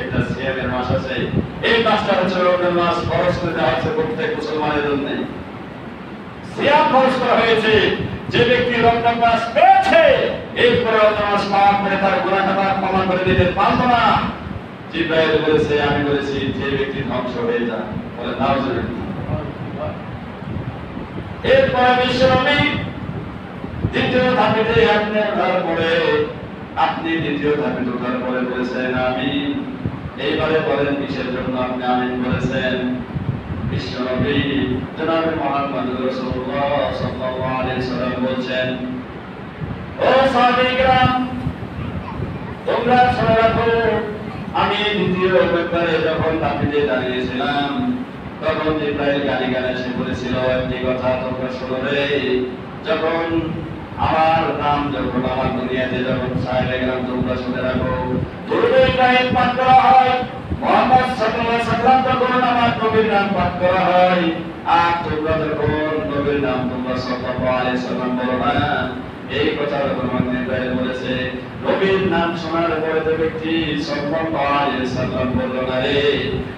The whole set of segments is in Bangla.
একটা সিয়ামের মাস আছে এই মাসটা হচ্ছে রমজান মাস ফরজ করে দেওয়া হচ্ছে প্রত্যেক মুসলমানের জন্য সিয়াম ফরজ করা হয়েছে যে ব্যক্তি রমজান মাস পেয়েছে এরপরে রমজান মাস পাওয়ার পরে তার গুণা খাতা ক্ষমা করে দিতে পারব না জিব্রাইল বলেছে আমি বলেছি যে ব্যক্তি ধ্বংস হয়ে যায় বলে নাও নাউজুবিল্লাহ এরপরে বিশ্বনবী দ্বিতীয় ধাপিতে ওঠার পরে আপনি দ্বিতীয় ধাপে ঢোকার পরে বলেছেন আমি এইবারে বলেন কিসের জন্য আপনি আমিন বলেছেন? বিশ্বনবী জনাবে মোহাম্মদ সাল্লাল্লাহু আলাইহি সাল্লাম ও তোমরা আমি দ্বিতীয় ব্যাপারে যখন তাপিতে দাঁড়িয়েছিলাম, তখন ইব্রাহিম গালি গানে এসে বলেছিল, একটি কথা তোমরা শুনো রে। যখন আমার নাম যখন আমার দুনিয়াতে যখন সাহেব তোমরা শুনে রাখো। পাঠ করা হয় সাল্লাম যখন আমার নবীর নাম পাঠ করা হয়, আর তোমরা যখন নবীর নাম তোমরা সাল্লাম বলো না, এই কথা যখন ইব্রাহিম বলেছে, নবীর নাম শোনার পরে যে ব্যক্তি সাল্লাল্লাহু আলাইহি সাল্লাম না রে,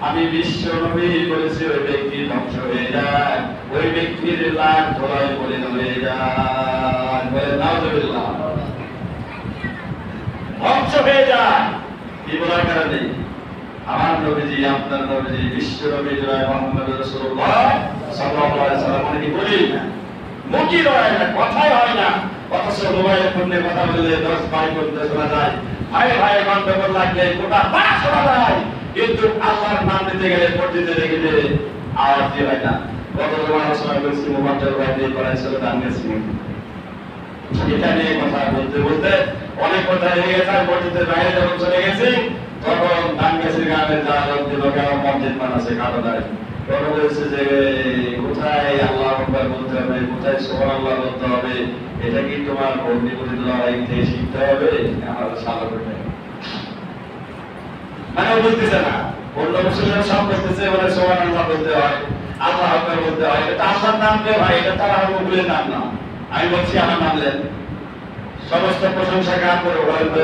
আমি বিশ্ব নবী বলেছি, ওই ব্যক্তি ধ্বংস হয়ে যায় ওই ব্যক্তির লাখ ধরায় পরিণত হয়ে যায় ধ্বংস হয়ে যায়। কি বলার কারণে? আমার নবীজি, আপনার নবীজি, বিশ্ব নবী জয় মোহাম্মদ রাসূলুল্লাহ সাল্লাল্লাহু আলাইহি সাল্লাম কি বলি না মুখই না কথাই হয় না। অথচ মোবাইল ফোনে কথা বললে দশ বাই করতে শোনা যায়। ভাই ভাই গন্ডগোল লাগলে গোটা পাড়া শোনা যায়। কিন্তু আল্লাহর নাম নিতে গেলে পড়তে দেখলে আওয়াজ দিয়ে হয় না। কত জমানার সময় বলছি মোবাইল ভাই করাইছিল দান গেছি এটা নিয়ে কথা বলতে বলতে অনেক কথা হয়ে গেছে আর মসজিদের বাইরে যখন চলে গেছি, তখন দান গেছি গ্রামে যা লোক দিল মসজিদ যে আল্লাহ বলতে হবে সুবহানাল্লাহ বলতে করে মানে বলতে হয়, আল্লাহ এটা নাম কে ভাই, এটা তারা নাম না। আমি বলছি আমার নাম লেন সমস্ত প্রশংসা কার করে বলেন তো?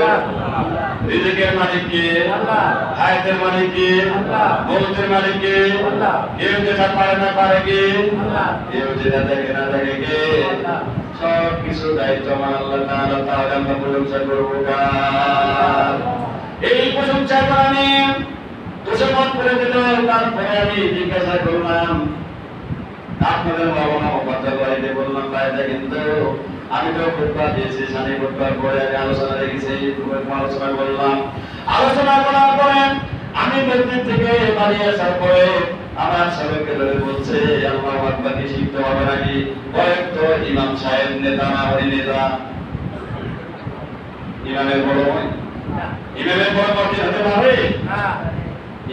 রিজিকের মালিক কে? হায়াতের মালিক কে। মৌতের মালিক কেউ যেটা পারে না পারে কে? কেউ যেটা দেখে না দেখে কে। সব কিছু দায়িত্ব আমার আল্লাহ তাআলা, তাহলে আমরা প্রশংসা করব এই প্রশংসা করে আমি তোষমত করে দিল তারপরে আমি জিজ্ঞাসা করলাম, আপনাদের বাবা কিন্তু আমি তো খুতবা দিয়েছি সানি খুতবার পরে আমি আলোচনা রেখেছি আলোচনা করলাম। আলোচনা করার পরে আমি মসজিদ থেকে বাড়ি আসার পরে আমার সবাইকে ধরে বলছে আল্লাহ আকবারকে শিখতে হবে নাকি? কয়েক তো ইমাম সাহেব নেতা না হই নেতা। ইমামের বড় হয় ইমামের বড় মসজিদ হতে পারে?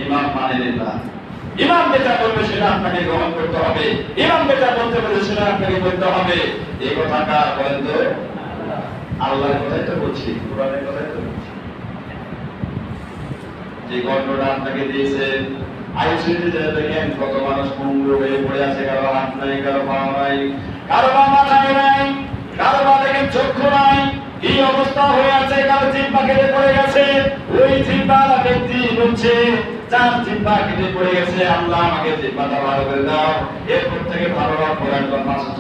ইমাম মানে নেতা। ইমাম যেটা বলবে সেটা আপনাকে গ্রহণ করতে হবে। ইমাম আপনাকে বলতে হবে, এই বলেন তো? আল্লাহর কথাই তো বলছি, কোরআনের কথাই তো বলছি। যে আপনাকে অবস্থা হয়ে আছে, কারও কেটে পড়ে গেছে, ওই চার কেটে পড়ে গেছে, আল্লাহ আমাকে জিব্বাটা ভালো করে দাও, এরপর থেকে ভালো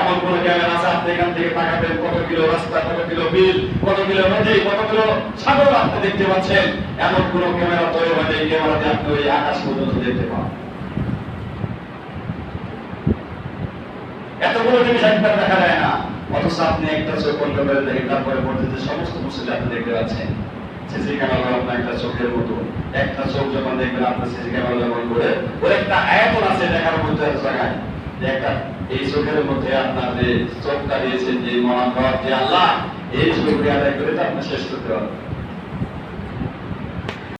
এমন কোন ক্যামেরা আছে? আপনি এখান থেকে তাকাবেন, কত কিলো রাস্তা, কত কিলো বিল, কত কিলো নদী, কত কিলো সাগর আপনি দেখতে পাচ্ছেন। এমন কোন ক্যামেরা তৈরি হয় এই ক্যামেরাতে আপনি ওই আকাশ পর্যন্ত দেখতে পান। এতগুলো জিনিস একবার দেখা যায় না। অথচ আপনি একটা চোখ বন্ধ করে দেখেন, তারপরে পর্যন্ত সমস্ত মুসলিম আপনি দেখতে পাচ্ছেন। সিসি ক্যামেরা আপনার একটা চোখের মতো। একটা চোখ যখন দেখবেন আপনার সিসি ক্যামেরা যখন করে ওর একটা আয়তন আছে দেখার মধ্যে জায়গায়। একটা এই চোখের মধ্যে আপনার যে চোখটা দিয়েছেন যে মহান যে আল্লাহ, এই চোখকে আদায় করে তো আপনি শেষ করতে পারবেন